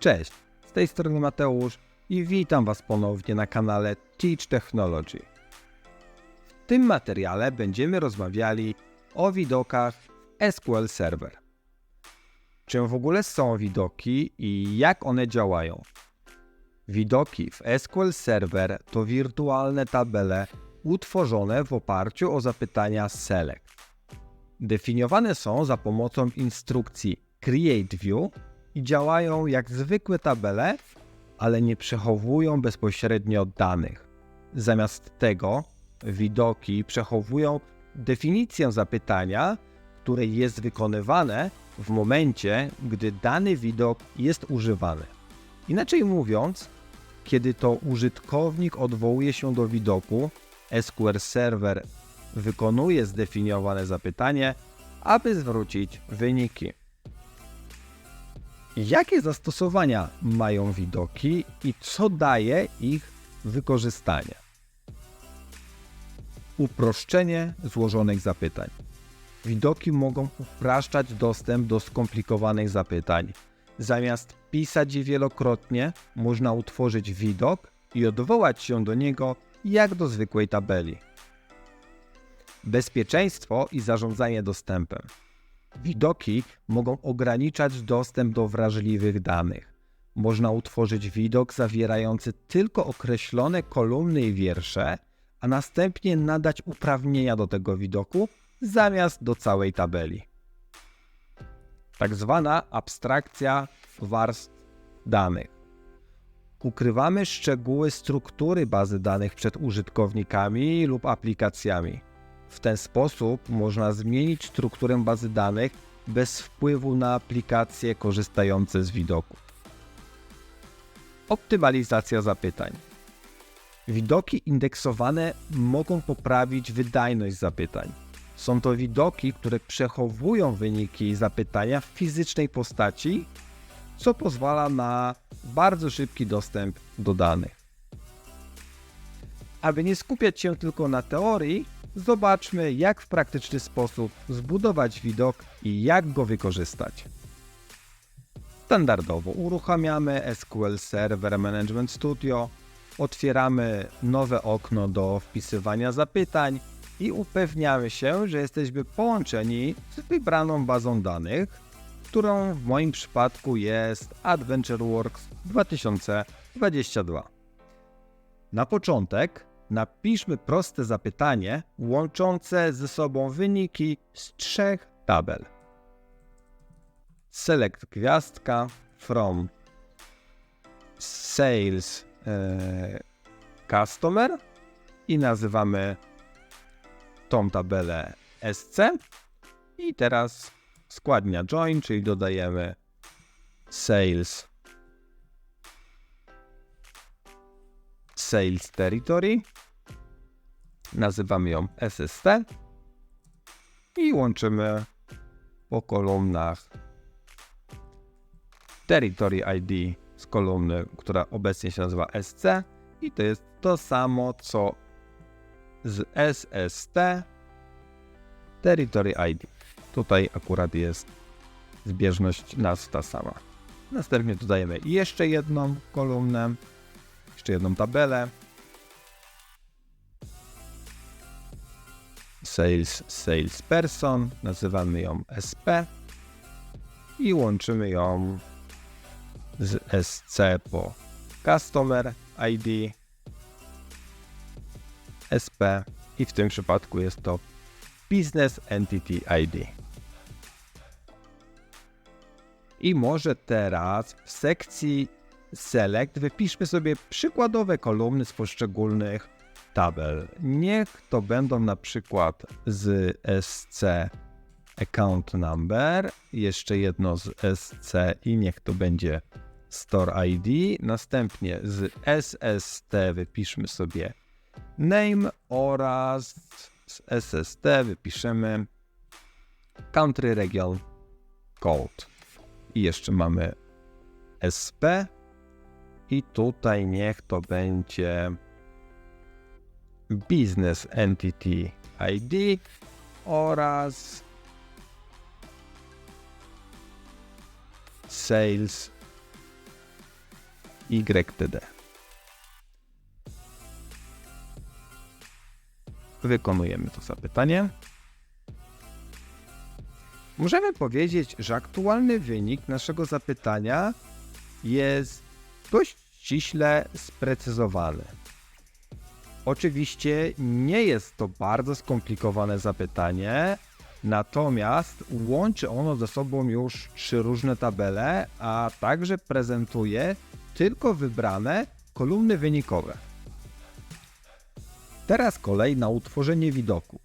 Cześć, z tej strony Mateusz i witam Was ponownie na kanale Teach Technology. W tym materiale będziemy rozmawiali o widokach SQL Server. Czym w ogóle są widoki i jak one działają? Widoki w SQL Server to wirtualne tabele utworzone w oparciu o zapytania SELECT. Definiowane są za pomocą instrukcji Create View i działają jak zwykłe tabele, ale nie przechowują bezpośrednio danych. Zamiast tego widoki przechowują definicję zapytania, które jest wykonywane w momencie, gdy dany widok jest używany. Inaczej mówiąc, kiedy to użytkownik odwołuje się do widoku, SQL Server wykonuje zdefiniowane zapytanie, aby zwrócić wyniki. Jakie zastosowania mają widoki i co daje ich wykorzystanie? Uproszczenie złożonych zapytań. Widoki mogą upraszczać dostęp do skomplikowanych zapytań. Zamiast pisać je wielokrotnie, można utworzyć widok i odwołać się do niego jak do zwykłej tabeli. Bezpieczeństwo i zarządzanie dostępem. Widoki mogą ograniczać dostęp do wrażliwych danych. Można utworzyć widok zawierający tylko określone kolumny i wiersze, a następnie nadać uprawnienia do tego widoku zamiast do całej tabeli. Tak zwana abstrakcja warstw danych. Ukrywamy szczegóły struktury bazy danych przed użytkownikami lub aplikacjami. W ten sposób można zmienić strukturę bazy danych bez wpływu na aplikacje korzystające z widoku. Optymalizacja zapytań. Widoki indeksowane mogą poprawić wydajność zapytań. Są to widoki, które przechowują wyniki zapytania w fizycznej postaci, co pozwala na bardzo szybki dostęp do danych. Aby nie skupiać się tylko na teorii, zobaczmy, jak w praktyczny sposób zbudować widok i jak go wykorzystać. Standardowo uruchamiamy SQL Server Management Studio, otwieramy nowe okno do wpisywania zapytań i upewniamy się, że jesteśmy połączeni z wybraną bazą danych, którą w moim przypadku jest AdventureWorks 2022. Na początek napiszmy proste zapytanie łączące ze sobą wyniki z trzech tabel. Select gwiazdka from sales e, customer i nazywamy tą tabelę SC i teraz składnia join, czyli dodajemy sales sales territory. Nazywamy ją SST i łączymy po kolumnach territory ID z kolumny, która obecnie się nazywa SC i to jest to samo co z SST Territory ID. Tutaj akurat jest zbieżność nazw ta sama. Następnie dodajemy jeszcze jedną kolumnę, jeszcze jedną tabelę. Sales Salesperson, nazywamy ją SP i łączymy ją z SC po Customer ID SP i w tym przypadku jest to Business Entity ID. I może teraz w sekcji Select wypiszmy sobie przykładowe kolumny z poszczególnych tabel. Niech to będą na przykład z SC Account Number, jeszcze jedno z SC i niech to będzie Store ID. Następnie z SST wypiszmy sobie name oraz z SST wypiszemy country region code. I jeszcze mamy SP i tutaj niech to będzie business entity ID oraz sales YTD. Wykonujemy to zapytanie. Możemy powiedzieć, że aktualny wynik naszego zapytania jest dość ściśle sprecyzowany. Oczywiście nie jest to bardzo skomplikowane zapytanie, natomiast łączy ono ze sobą już trzy różne tabele, a także prezentuje tylko wybrane kolumny wynikowe. Teraz kolej na utworzenie widoku.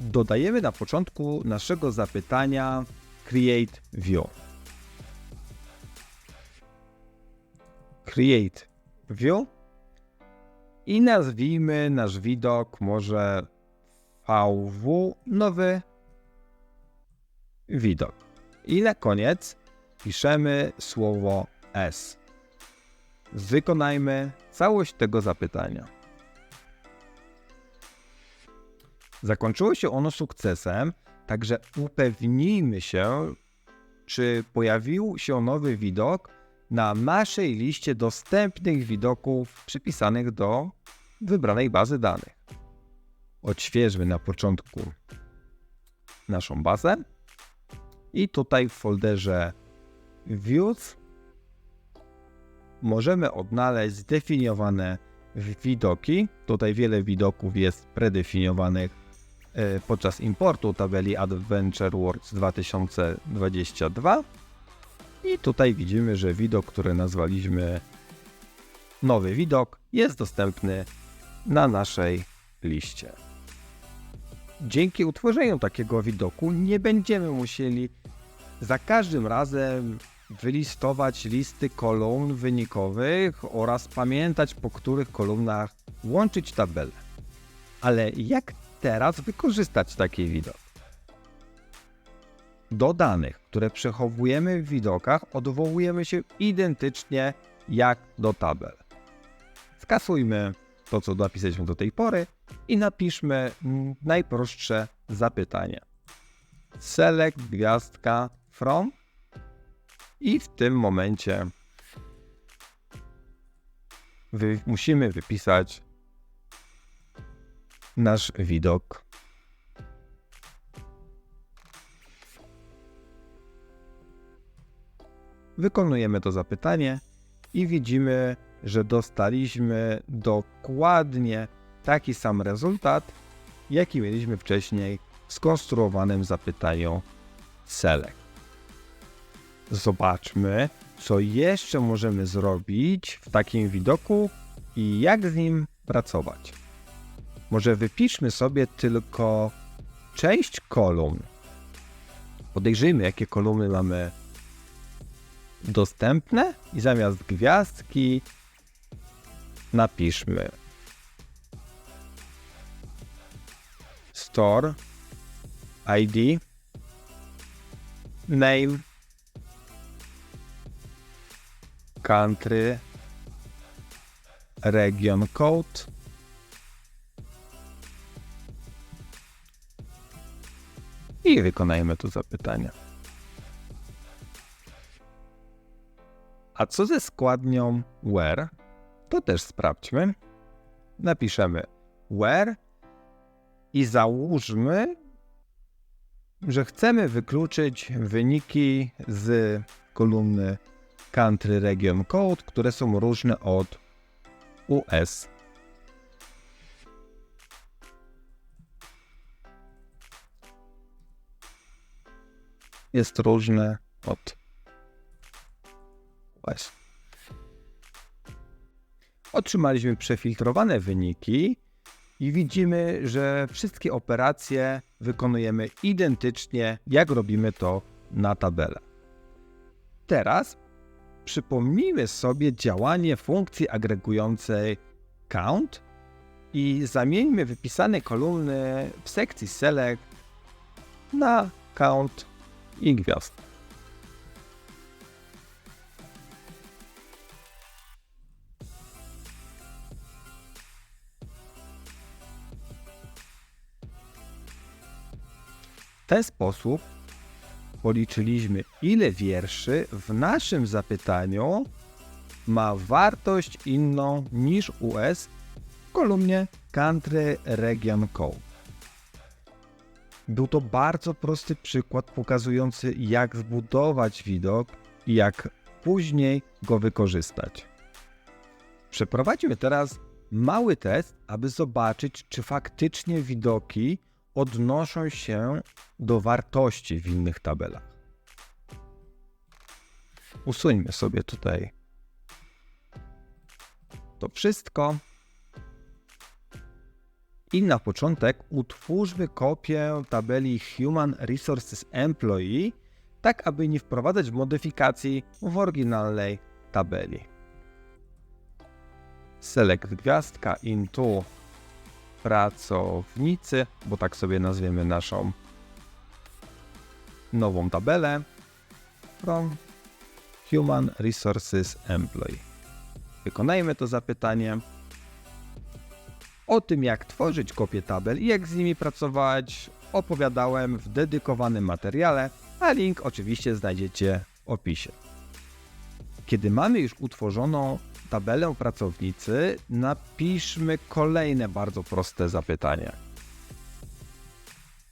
Dodajemy na początku naszego zapytania Create View. Create View i nazwijmy nasz widok może VW nowy widok. I na koniec piszemy słowo S. Wykonajmy całość tego zapytania. Zakończyło się ono sukcesem, także upewnijmy się, czy pojawił się nowy widok na naszej liście dostępnych widoków przypisanych do wybranej bazy danych. Odświeżmy na początku naszą bazę i tutaj w folderze Views możemy odnaleźć zdefiniowane widoki. Tutaj wiele widoków jest predefiniowanych e, podczas importu tabeli Adventure Works 2022. I tutaj widzimy, że widok, który nazwaliśmy nowy widok, jest dostępny na naszej liście. Dzięki utworzeniu takiego widoku nie będziemy musieli za każdym razem wylistować listy kolumn wynikowych oraz pamiętać po których kolumnach łączyć tabelę. Ale jak teraz wykorzystać taki widok? Do danych, które przechowujemy w widokach, odwołujemy się identycznie jak do tabel. Skasujmy to, co napisaliśmy do tej pory i napiszmy najprostsze zapytanie. Select gwiazdka from i w tym momencie wy, musimy wypisać nasz widok. Wykonujemy to zapytanie i widzimy, że dostaliśmy dokładnie taki sam rezultat, jaki mieliśmy wcześniej w skonstruowanym zapytaniu select. Zobaczmy, co jeszcze możemy zrobić w takim widoku i jak z nim pracować. Może wypiszmy sobie tylko część kolumn. Podejrzyjmy, jakie kolumny mamy dostępne i zamiast gwiazdki napiszmy store ID name country region code i wykonajmy to zapytanie. A co ze składnią where? To też sprawdźmy. Napiszemy where i załóżmy, że chcemy wykluczyć wyniki z kolumny Country Region Code, które są różne od US. Jest różne od Otrzymaliśmy przefiltrowane wyniki i widzimy, że wszystkie operacje wykonujemy identycznie, jak robimy to na tabelę. Teraz przypomnijmy sobie działanie funkcji agregującej count i zamieńmy wypisane kolumny w sekcji select na count i gwiazd. W ten sposób policzyliśmy, ile wierszy w naszym zapytaniu ma wartość inną niż US w kolumnie Country Region Code. Był to bardzo prosty przykład pokazujący, jak zbudować widok i jak później go wykorzystać. Przeprowadźmy teraz mały test, aby zobaczyć, czy faktycznie widoki odnoszą się do wartości w innych tabelach. Usuńmy sobie tutaj to wszystko. I na początek utwórzmy kopię tabeli Human Resources Employee, tak aby nie wprowadzać modyfikacji w oryginalnej tabeli. Select gwiazdka into pracownicy, bo tak sobie nazwiemy naszą nową tabelę from Human Resources Employee. Wykonajmy to zapytanie. O tym, jak tworzyć kopie tabel i jak z nimi pracować, opowiadałem w dedykowanym materiale, a link oczywiście znajdziecie w opisie. Kiedy mamy już utworzoną tabelę pracownicy, napiszmy kolejne bardzo proste zapytanie.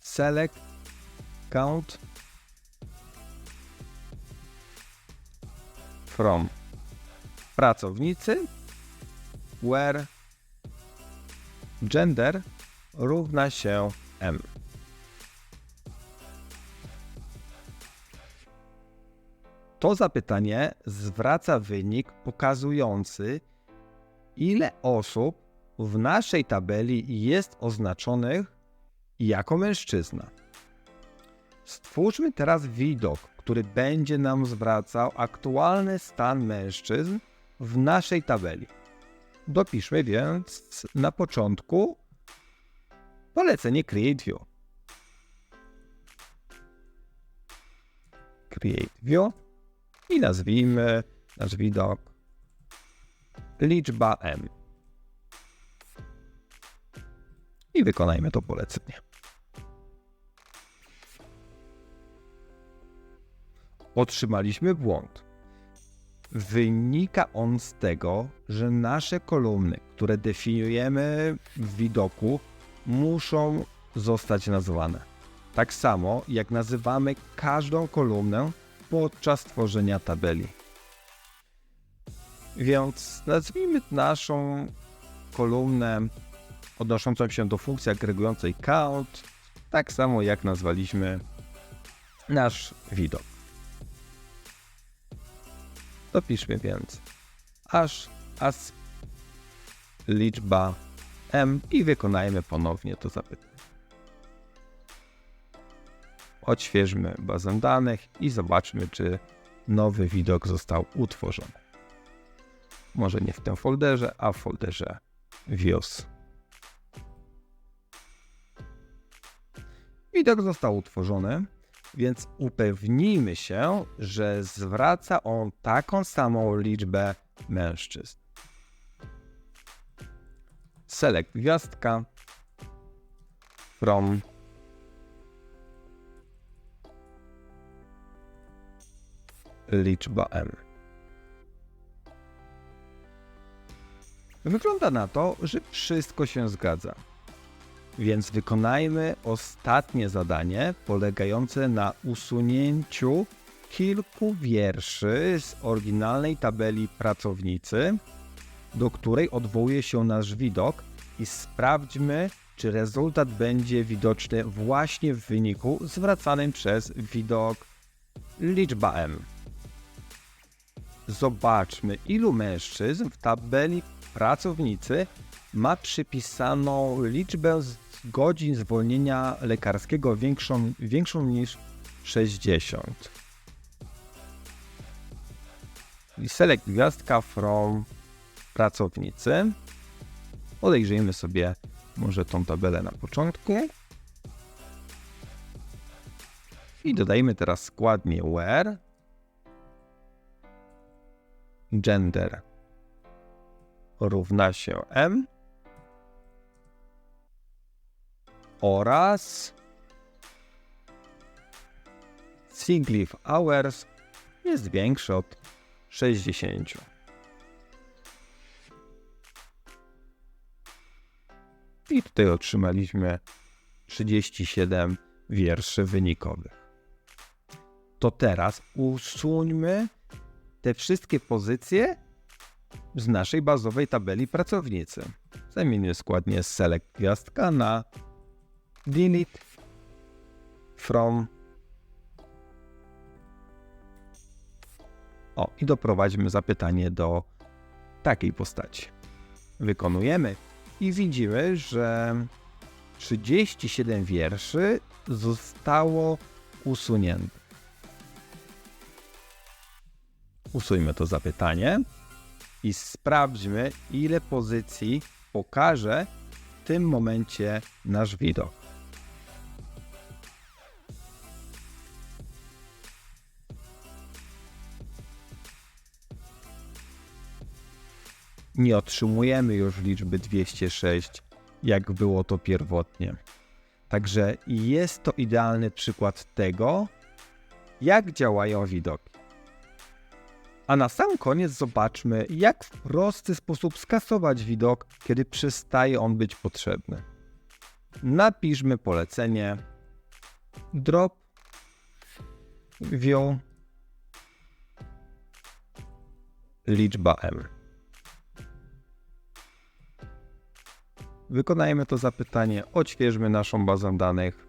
Select count from pracownicy where gender równa się m. To zapytanie zwraca wynik pokazujący, ile osób w naszej tabeli jest oznaczonych jako mężczyzna. Stwórzmy teraz widok, który będzie nam zwracał aktualny stan mężczyzn w naszej tabeli. Dopiszmy więc na początku polecenie Create View. Create View i nazwijmy nasz widok liczba m. I wykonajmy to polecenie. Otrzymaliśmy błąd. Wynika on z tego, że nasze kolumny, które definiujemy w widoku, muszą zostać nazwane. Tak samo jak nazywamy każdą kolumnę podczas tworzenia tabeli. Więc nazwijmy naszą kolumnę odnoszącą się do funkcji agregującej count, tak samo jak nazwaliśmy nasz widok. Dopiszmy więc aż as liczba m i wykonajmy ponownie to zapytanie. Odświeżmy bazę danych i zobaczmy, czy nowy widok został utworzony. Może nie w tym folderze, a w folderze views. Widok został utworzony, więc upewnijmy się, że zwraca on taką samą liczbę mężczyzn. Select gwiazdka from liczba m. Wygląda na to, że wszystko się zgadza. Więc wykonajmy ostatnie zadanie polegające na usunięciu kilku wierszy z oryginalnej tabeli pracownicy, do której odwołuje się nasz widok i sprawdźmy, czy rezultat będzie widoczny właśnie w wyniku zwracanym przez widok liczba m. Zobaczmy, ilu mężczyzn w tabeli pracownicy ma przypisaną liczbę godzin zwolnienia lekarskiego większą, większą niż 60. I select gwiazdka from pracownicy. Podejrzyjmy sobie może tą tabelę na początku. I dodajmy teraz składnię where gender równa się m oraz Siglif Hours jest większy od 60. I tutaj otrzymaliśmy 37 wierszy wynikowych. To teraz usuńmy te wszystkie pozycje z naszej bazowej tabeli pracownicy. Zamienimy składnie select gwiazdka na delete from O, i doprowadźmy zapytanie do takiej postaci. Wykonujemy i widzimy, że 37 wierszy zostało usuniętych. Usuńmy to zapytanie i sprawdźmy, ile pozycji pokaże w tym momencie nasz widok. Nie otrzymujemy już liczby 206, jak było to pierwotnie. Także jest to idealny przykład tego, jak działają widoki. A na sam koniec zobaczmy, jak w prosty sposób skasować widok, kiedy przestaje on być potrzebny. Napiszmy polecenie. Drop. View liczba m. Wykonajmy to zapytanie, odświeżmy naszą bazę danych,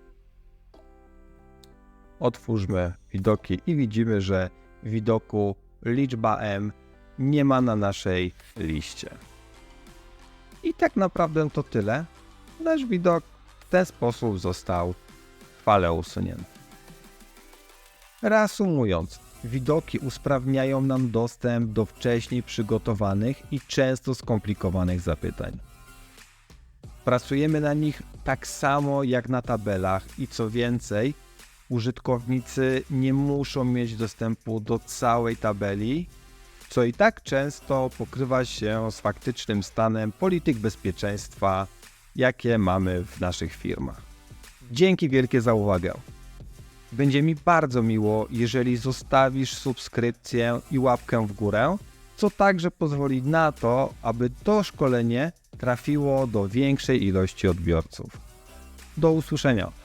otwórzmy widoki i widzimy, że widoku liczba m nie ma na naszej liście. I tak naprawdę to tyle. Nasz widok w ten sposób został chwale usunięty. Reasumując, widoki usprawniają nam dostęp do wcześniej przygotowanych i często skomplikowanych zapytań. Pracujemy na nich tak samo jak na tabelach i co więcej, użytkownicy nie muszą mieć dostępu do całej tabeli, co i tak często pokrywa się z faktycznym stanem polityk bezpieczeństwa, jakie mamy w naszych firmach. Dzięki wielkie za uwagę. Będzie mi bardzo miło, jeżeli zostawisz subskrypcję i łapkę w górę, co także pozwoli na to, aby to szkolenie trafiło do większej ilości odbiorców. Do usłyszenia.